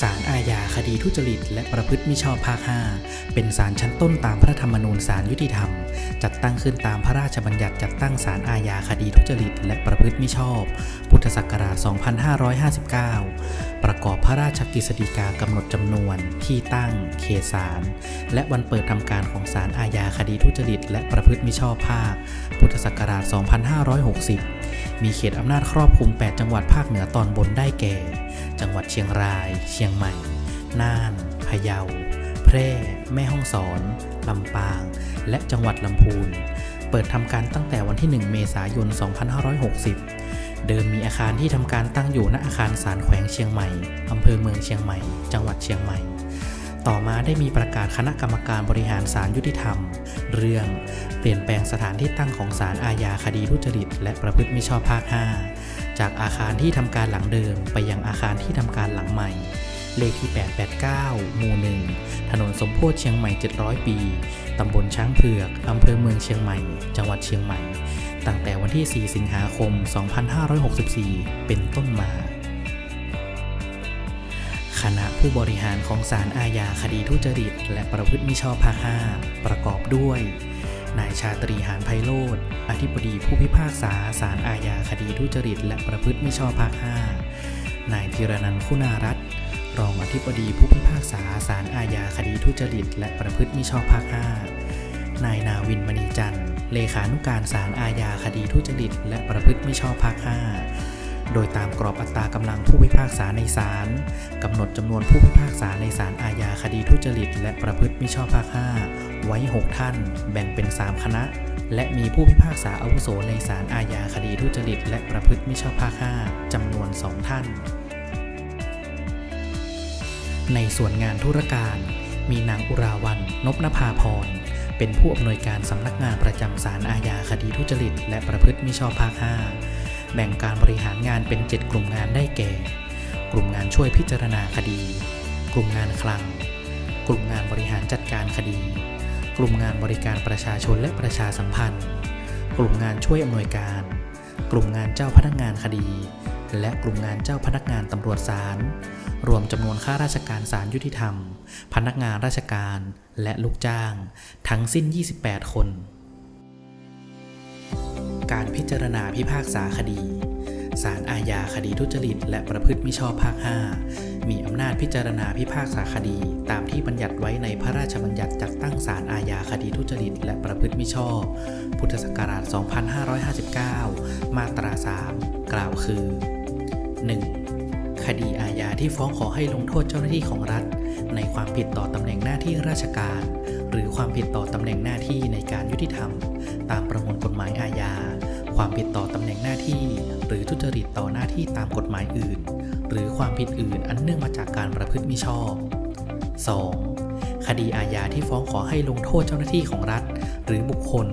ศาลอาญาคดีทุจริต และประพฤติมิชอบภาค 5 เป็นศาลชั้นต้นตามพระธรรมนูญศาลยุติธรรม จัดตั้งขึ้นตามพระราชบัญญัติจัดตั้งศาลอาญาคดีทุจริต และประพฤติมิชอบ พุทธศักราช 2559 ประกอบพระราชกฤษฎีกากำหนดจำนวน ที่ตั้ง เขตศาล และวันเปิดทำการของศาลอาญาคดีทุจริต และประพฤติมิชอบภาค พุทธศักราช 2560 มีเขตอำนาจครอบคลุม 8 จังหวัดภาคเหนือตอนบนได้แก่ จังหวัดเชียงราย เชียงใหม่ น่าน พะเยา แพร่ แม่ฮ่องสอน ลำปาง และจังหวัดลำพูน เปิดทำการตั้งแต่วันที่ 1 เมษายน 2560 เดิมมีอาคารที่ทำการตั้งอยู่ณอาคารศาลแขวงเชียงใหม่อำเภอเมืองเชียงใหม่ จังหวัดเชียงใหม่ต่อมาได้มีประกาศคณะกรรมการบริหารศาลยุติธรรม เรื่องเปลี่ยนแปลงสถานที่ตั้งของศาลอาญาคดีทุจริต และประพฤติมิชอบภาค 5 จากอาคารที่ทำการหลังเดิมไปยังอาคารที่ทำการหลังใหม่ เลขที่ 889 หมู่ 1 ถนนสมโพธิเชียงใหม่ 700 ปี ตำบลช้างเผือก อำเภอเมืองเชียงใหม่ จังหวัดเชียงใหม่ ตั้งแต่วันที่ 4 สิงหาคม 2564 เป็นต้นมา คณะผู้บริหารของศาลอาญาคดีทุจริต และประพฤติมิชอบภาค5ประกอบด้วยนายชาตรีหานไพโรธอธิบดีผู้พิพากษาศาลอาญาคดีทุจริต และประพฤติมิชอบภาค 5 นายธีรนันท์คุณารัตน์ รองอธิบดีผู้พิพากษาศาลอาญาคดีทุจริต และประพฤติมิชอบภาค 5 นายนาวินมณีจันทร์ เลขานุการศาลอาญาคดีทุจริต และประพฤติมิชอบภาค 5 โดยตามกรอบอัตรากำลังผู้พิพากษาในศาลกำหนดจำนวนผู้พิพากษาในศาลอาญาคดีทุจริต และประพฤติมิชอบภาค 5 ไว้ 6 ท่าน แบ่งเป็น 3 คณะและมีผู้พิพากษาอาวุโสในศาลอาญาคดีทุจริต และประพฤติมิชอบภาค 5 จำนวน 2 ท่าน ในส่วนงานธุรการ มีนางอุราวันนพนภาพร เป็นผู้อำนวยการสำนักงานประจำศาลอาญาคดีทุจริต และประพฤติมิชอบภาค 5 แบ่งการบริหารงานเป็น 7 กลุ่มงานได้แก่ กลุ่มงานช่วยพิจารณาคดี กลุ่มงานคลัง กลุ่มงานบริหารจัดการคดี กลุ่มงานบริการประชาชนและประชาสัมพันธ์ กลุ่มงานช่วยอำนวยการ กลุ่มงานเจ้าพนักงานคดี และกลุ่มงานเจ้าพนักงานตำรวจศาล รวมจำนวนข้าราชการศาลยุติธรรม พนักงานราชการและลูกจ้าง ทั้งสิ้น 28 คน การพิจารณาพิพากษาคดีศาลอาญาคดีทุจริต และประพฤติมิชอบภาค 5 มีอำนาจพิจารณาพิพากษาคดี ตามที่บัญญัติไว้ในพระราชบัญญัติจัดตั้งศาลอาญาคดีทุจริต และประพฤติมิชอบ พุทธศักราช 2559 มาตรา 3 กล่าวคือ 1. คดีอาญาที่ฟ้องขอให้ลงโทษเจ้าหน้าที่ของรัฐ ในความผิดต่อตำแหน่งหน้าที่ราชการ หรือความผิดต่อตำแหน่งหน้าที่ในการยุติธรรม ตามประมวลกฎหมายอาญา ความผิดต่อตำแหน่งหน้าที่ หรือทุจริตต่อหน้าที่ตามกฎหมายอื่น หรือความผิดอื่นอันเนื่องมาจากการประพฤติมิชอบ 2. คดีอาญาที่ฟ้องขอให้ลงโทษเจ้าหน้าที่ของรัฐ หรือบุคคล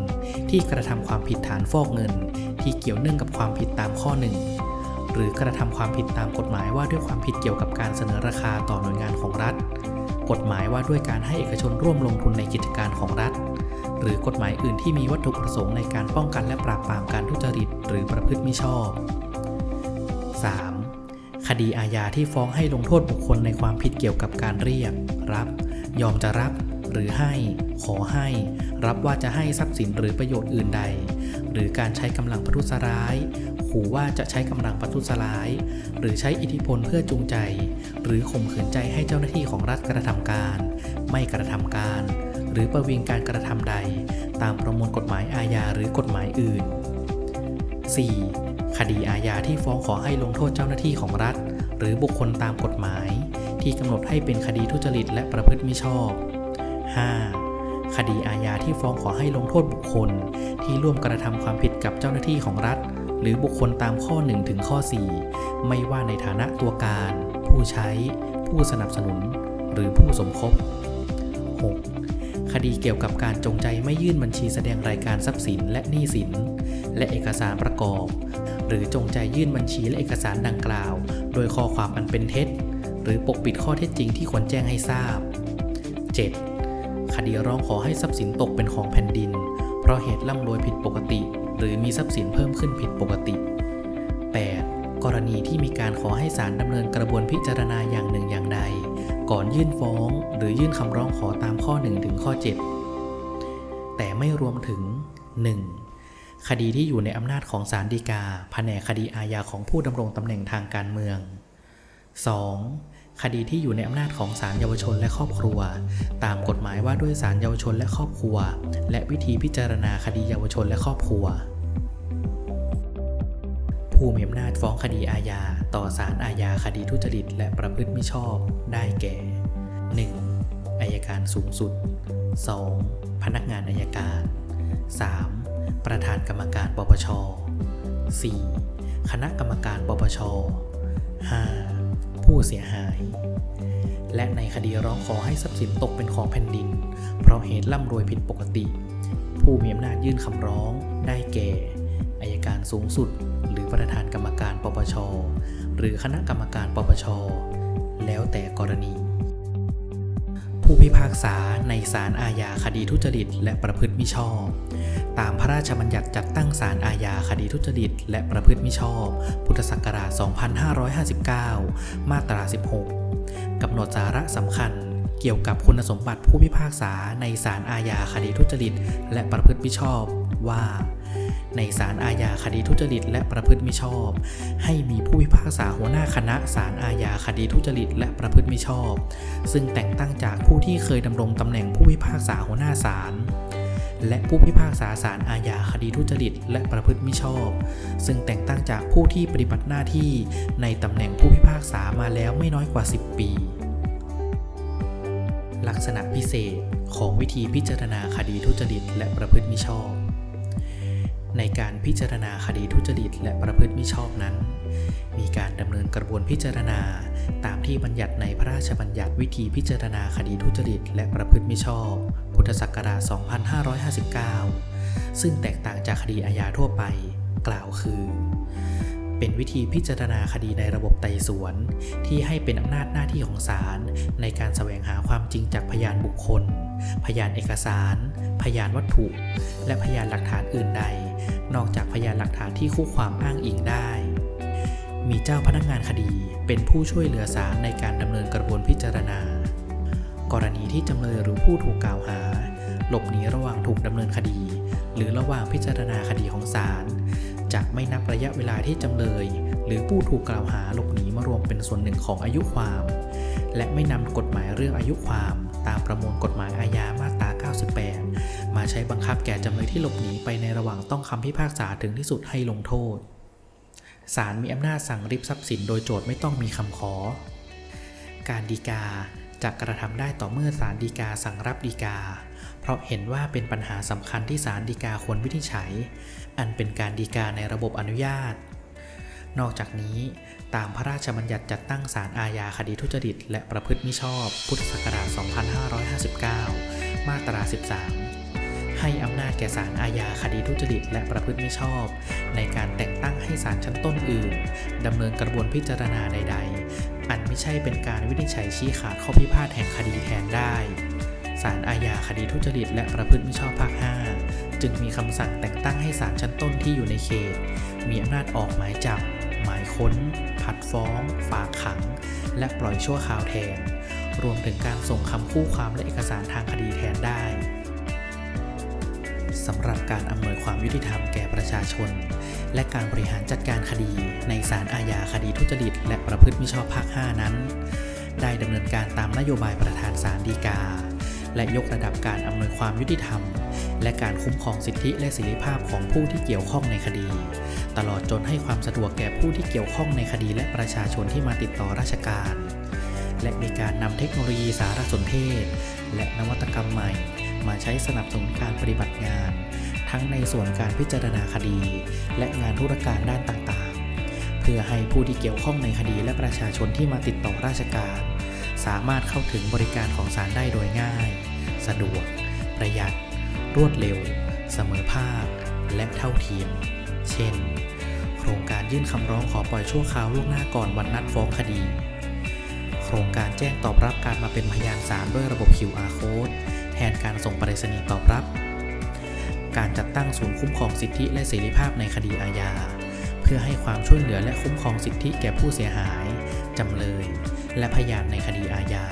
ที่กระทำความผิดฐานฟอกเงิน ที่เกี่ยวเนื่องกับความผิดตามข้อหนึ่ง หรือกระทำความผิดตามกฎหมายว่าด้วยความผิดเกี่ยวกับการเสนอราคาต่อหน่วยงานของรัฐ กฎหมายว่าด้วยการให้เอกชนร่วมลงทุนในกิจการของรัฐ หรือกฎหมายอื่นที่มีวัตถุประสงค์ในการป้องกันและปราบปรามการทุจริต หรือประพฤติมิชอบ 3. คดีอาญาที่ฟ้องให้ลงโทษบุคคลในความผิดเกี่ยวกับการเรียก รับ ยอมจะรับหรือให้ ขอให้ รับว่าจะให้ทรัพย์สินหรือประโยชน์อื่นใด หรือการใช้กำลังประทุษร้าย ขู่ว่าจะใช้กำลังประทุษร้าย หรือใช้อิทธิพลเพื่อจูงใจ หรือข่มขืนใจให้เจ้าหน้าที่ของรัฐกระทำการ ไม่กระทำการ หรือประวิงการกระทำใด ตามประมวลกฎหมายอาญาหรือกฎหมายอื่น 4. คดีอาญาที่ฟ้องขอให้ลงโทษเจ้าหน้าที่ของรัฐ หรือบุคคลตามกฎหมาย ที่กำหนดให้เป็นคดีทุจริตและประพฤติมิชอบ 5. คดีอาญาที่ฟ้องขอให้ลงโทษบุคคล ที่ร่วมกระทำความผิดกับเจ้าหน้าที่ของรัฐ หรือบุคคลตามข้อ 1 ถึงข้อ 4 ไม่ว่าในฐานะตัวการ ผู้ใช้ ผู้สนับสนุน หรือผู้สมคบ 6. คดีเกี่ยวกับการจงใจไม่ยื่นบัญชีแสดงรายการทรัพย์สินและหนี้สิน และเอกสารประกอบ หรือจงใจยื่นบัญชีและเอกสารดังกล่าว โดยข้อความอันเป็นเท็จ หรือปกปิดข้อเท็จจริงที่ควรแจ้งให้ทราบ 7. คดีร้องขอให้ทรัพย์สินตกเป็นของแผ่นดิน เพราะเหตุร่ำรวยผิดปกติ หรือมีทรัพย์สินเพิ่มขึ้นผิดปกติ 8. กรณีที่มีการขอให้ศาลดำเนินกระบวนพิจารณาอย่างหนึ่งอย่างใด ก่อนยื่นฟ้อง หรือยื่นคำร้องขอตามข้อ1ถึงข้อ 7 แต่ไม่รวมถึง 1. คดีที่อยู่ในอำนาจของศาลฎีกาแผนกคดีอาญาของผู้ดำรงตำแหน่งทางการเมือง 2. คดีที่อยู่ในอำนาจของศาลเยาวชนและครอบครัว ตามกฎหมายว่าด้วยศาลเยาวชนและครอบครัว และวิธีพิจารณาคดีเยาวชนและครอบครัว ผู้มีอำนาจฟ้องคดีอาญาต่อศาลอาญาคดีทุจริต และประพฤติมิชอบ ได้แก่ 1. อายการสูงสุด 2. พนักงานอายการ 3. ประธานกรรมการปปช 4. คณะกรรมการปปช 5. ผู้เสียหาย และในคดีร้องขอให้ทรัพย์สินตกเป็นของแผ่นดิน เพราะเหตุร่ำรวยผิดปกติ ผู้มีอำนาจยื่นคำร้อง ได้แก่อายการสูงสุด หรือประธานกรรมการปปช หรือคณะกรรมการปปช แล้วแต่กรณี ผู้พิพากษาในศาลอาญาคดีทุจริต และประพฤติมิชอบ ตามพระราชบัญญัติจัดตั้งศาลอาญาคดีทุจริต และประพฤติมิชอบ พุทธศักราช 2559 มาตรา 16 กำหนดสาระสำคัญเกี่ยวกับคุณสมบัติผู้พิพากษาในศาลอาญาคดีทุจริต และประพฤติมิชอบว่า ในศาลอาญาคดีทุจริต และประพฤติมิชอบ ให้มีผู้พิพากษาหัวหน้าคณะศาลอาญาคดีทุจริต และประพฤติมิชอบ ซึ่งแต่งตั้งจากผู้ที่เคยดำรงตำแหน่งผู้พิพากษาหัวหน้าศาลและผู้พิพากษาศาลอาญาคดีทุจริต และประพฤติมิชอบ ซึ่งแต่งตั้งจากผู้ที่ปฏิบัติหน้าที่ในตำแหน่งผู้พิพากษามาแล้วไม่น้อยกว่า 10 ปี ลักษณะพิเศษของวิธีพิจารณาคดีทุจริต และประพฤติมิชอบ ในการพิจารณาคดีทุจริตและประพฤติมิชอบนั้น มีการดำเนินกระบวนพิจารณา ตามที่บัญญัติในพระราชบัญญัติวิธีพิจารณาคดีทุจริตและประพฤติมิชอบ พุทธศักราช 2559 ซึ่งแตกต่างจากคดีอาญาทั่วไป กล่าวคือ เป็นวิธีพิจารณาคดีในระบบไต่สวน ที่ให้เป็นอำนาจหน้าที่ของศาลในการแสวงหาความจริงจากพยานบุคคล พยานเอกสาร พยานวัตถุ และพยานหลักฐานอื่นใด นอกจากพยานหลักฐานที่คู่ความอ้างอิงได้ มีเจ้าพนักงานคดีเป็นผู้ช่วยเหลือศาลในการดำเนินกระบวนพิจารณา กรณีที่จำเลยหรือผู้ถูกกล่าวหา หลบหนีระหว่างถูกดำเนินคดี หรือระหว่างพิจารณาคดีของศาลจะไม่นับระยะเวลาที่จำเลย หรือผู้ถูกกล่าวหาหลบหนีมารวมเป็นส่วนหนึ่งของอายุความ และไม่นำกฎหมายเรื่องอายุความ ตามประมวลกฎหมายอาญามาตรา 98 มาใช้บังคับแก่จำเลยที่หลบหนีไปในระหว่างต้องคำพิพากษาถึงที่สุดให้ลงโทษศาลมีอำนาจสั่งริบทรัพย์สินโดยโจทย์ไม่ต้องมีคำขอ การดีกาจะกระทำได้ต่อเมื่อศาลฎีกาสั่งรับฎีกา เพราะเห็นว่าเป็นปัญหาสำคัญที่ศาลฎีกาควรวินิจฉัย อันเป็นการฎีกาในระบบอนุญาต นอกจากนี้ตามพระราชบัญญัติจัดตั้งศาลอาญาคดีทุจริต และประพฤติมิชอบ พุทธศักราช 2559 มาตรา 13 ให้อำนาจแก่ศาลอาญาคดีทุจริต และประพฤติมิชอบ ในการแต่งตั้งให้ศาลชั้นต้นอื่นดำเนินกระบวนพิจารณาใด ๆ อันไม่ใช่เป็นการวินิจฉัยชี้ขาดข้อพิพาทแห่งคดีแทนได้ศาลอาญาคดีทุจริต และประพฤติมิชอบภาค 5 จึงมีคำสั่งแต่งตั้งให้ศาลชั้นต้นที่อยู่ในเขต มีอำนาจออกหมายจับ หมายค้น ผัดฟ้อง ฝากขัง และปล่อยชั่วคราวแทน รวมถึงการส่งคำคู่ความและเอกสารทางคดีแทนได้สำหรับการอำนวยความยุติธรรมแก่ประชาชน และการบริหารจัดการคดี ในศาลอาญาคดีทุจริต และประพฤติมิชอบภาค 5 นั้น ได้ดำเนินการตามนโยบายประธานศาลฎีกา และยกระดับการอำนวยความยุติธรรม และการคุ้มครองสิทธิและเสรีภาพของผู้ที่เกี่ยวข้องในคดี ตลอดจนให้ความสะดวกแก่ผู้ที่เกี่ยวข้องในคดีและประชาชนที่มาติดต่อราชการ และมีการนำเทคโนโลยีสารสนเทศ และนวัตกรรมใหม่ มาใช้สนับสนุนการปฏิบัติงาน ทั้งในส่วนการพิจารณาคดี และงานธุรการด้านต่างๆ เพื่อให้ผู้ที่เกี่ยวข้องในคดีและประชาชนที่มาติดต่อราชการ สามารถเข้าถึงบริการของศาลได้โดยง่าย สะดวก ประหยัด รวดเร็ว เสมอภาค และเท่าเทียม เช่น โครงการยื่นคำร้องขอปล่อยชั่วคราวล่วงหน้าก่อนวันนัดฟ้องคดี โครงการแจ้งตอบรับการมาเป็นพยานศาลด้วยระบบ QR code แทนการส่งไปรษณีย์ตอบรับ การจัดตั้งศูนย์คุ้มครองสิทธิและเสรีภาพในคดีอาญา เพื่อให้ความช่วยเหลือและคุ้มครองสิทธิแก่ผู้เสียหาย จำเลย และพยานในคดีอาญา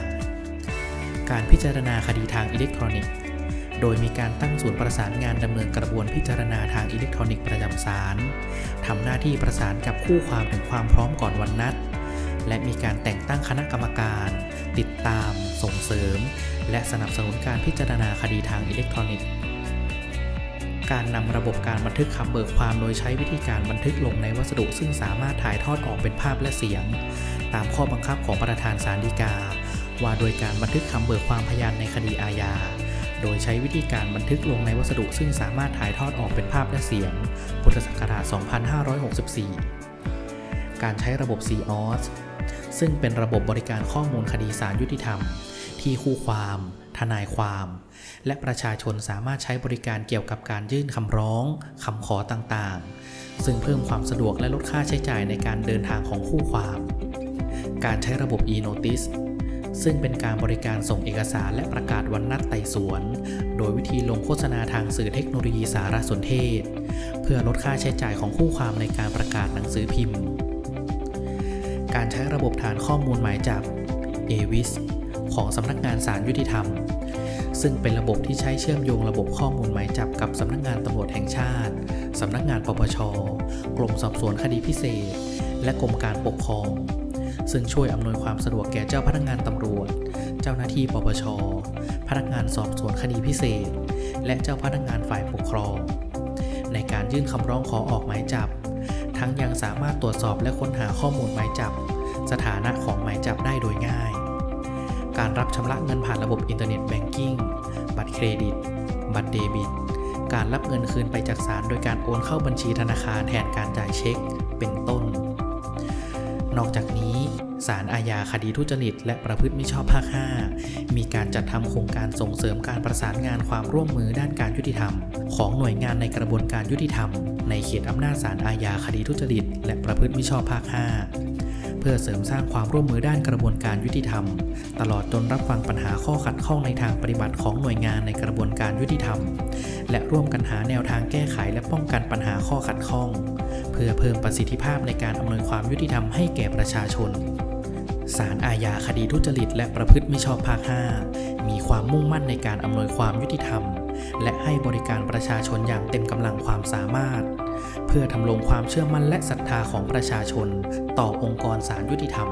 การพิจารณาคดีทางอิเล็กทรอนิกส์ โดยมีการตั้งศูนย์ประสานงานดำเนินกระบวนพิจารณาทางอิเล็กทรอนิกส์ประจำศาลทำหน้าที่ประสานกับคู่ความถึงความพร้อมก่อนวันนัด และมีการแต่งตั้งคณะกรรมการ ติดตาม ส่งเสริม และสนับสนุนการพิจารณาคดีทางอิเล็กทรอนิกส์การนำระบบการบันทึกคำเบิกความโดยใช้วิธีการบันทึกลงในวัสดุซึ่งสามารถถ่ายทอดออกเป็นภาพและเสียง ตามข้อบังคับของประธานศาลฎีกา ว่าโดยการบันทึกคำเบิกความพยานในคดีอาญา โดยใช้วิธีการบันทึกลงในวัสดุซึ่งสามารถถ่ายทอดออกเป็นภาพและเสียง พุทธศักราช 2564 การใช้ระบบ COS ซึ่งเป็นระบบบริการข้อมูลคดีสารยุติธรรม ที่คู่ความ ทนายความ และประชาชนสามารถใช้บริการเกี่ยวกับการยื่นคำร้องคำขอต่างๆ ซึ่งเพิ่มความสะดวกและลดค่าใช้จ่ายในการเดินทางของคู่ความ การใช้ระบบ e-notice ซึ่งเป็นการบริการส่งเอกสารและประกาศวันนัดไต่สวน โดยวิธีลงโฆษณาทางสื่อเทคโนโลยีสารสนเทศ เพื่อลดค่าใช้จ่ายของคู่ความในการประกาศหนังสือพิมพ์ การใช้ระบบฐานข้อมูลหมายจับ AVIS ของสำนักงานศาลยุติธรรม ซึ่งเป็นระบบที่ใช้เชื่อมโยงระบบข้อมูลหมายจับกับสำนักงานตำรวจแห่งชาติสำนักงานปปช กรมสอบสวนคดีพิเศษ และกรมการปกครอง ซึ่งช่วยอำนวยความสะดวกแก่เจ้าพนักงานตำรวจ เจ้าหน้าที่ปปช พนักงานสอบสวนคดีพิเศษ และเจ้าพนักงานฝ่ายปกครอง ในการยื่นคำร้องขอออกหมายจับ ทั้งยังสามารถตรวจสอบและค้นหาข้อมูลหมายจับ สถานะของหมายจับได้โดยง่าย การรับชำระเงินผ่านระบบอินเทอร์เน็ตแบงกิ้ง บัตรเครดิต บัตรเดบิต การรับเงินคืนไปจากศาลโดยการโอนเข้าบัญชีธนาคารแทนการจ่ายเช็ค เป็นต้นนอกจากนี้ ศาลอาญาคดีทุจริต และประพฤติมิชอบภาค 5 มีการจัดทำโครงการส่งเสริมการประสานงานความร่วมมือด้านการยุติธรรม ของหน่วยงานในกระบวนการยุติธรรม ในเขตอำนาจศาลอาญาคดีทุจริต และประพฤติมิชอบภาค 5 เพื่อเสริมสร้างความร่วมมือด้านกระบวนการยุติธรรม ตลอดจนรับฟังปัญหาข้อขัดข้องในทางปฏิบัติของหน่วยงานในกระบวนการยุติธรรม และร่วมกันหาแนวทางแก้ไขและป้องกันปัญหาข้อขัดข้องเพื่อเพิ่มประสิทธิภาพในการอำนวยความยุติธรรมให้แก่ประชาชน ศาลอาญาคดีทุจริตและประพฤติมิชอบภาค 5 มีความมุ่งมั่นในการอำนวยความยุติธรรม และให้บริการประชาชนอย่างเต็มกำลังความสามารถ เพื่อทำลงความเชื่อมั่นและศรัทธาของประชาชน ต่อองค์กรศาลยุติธรรม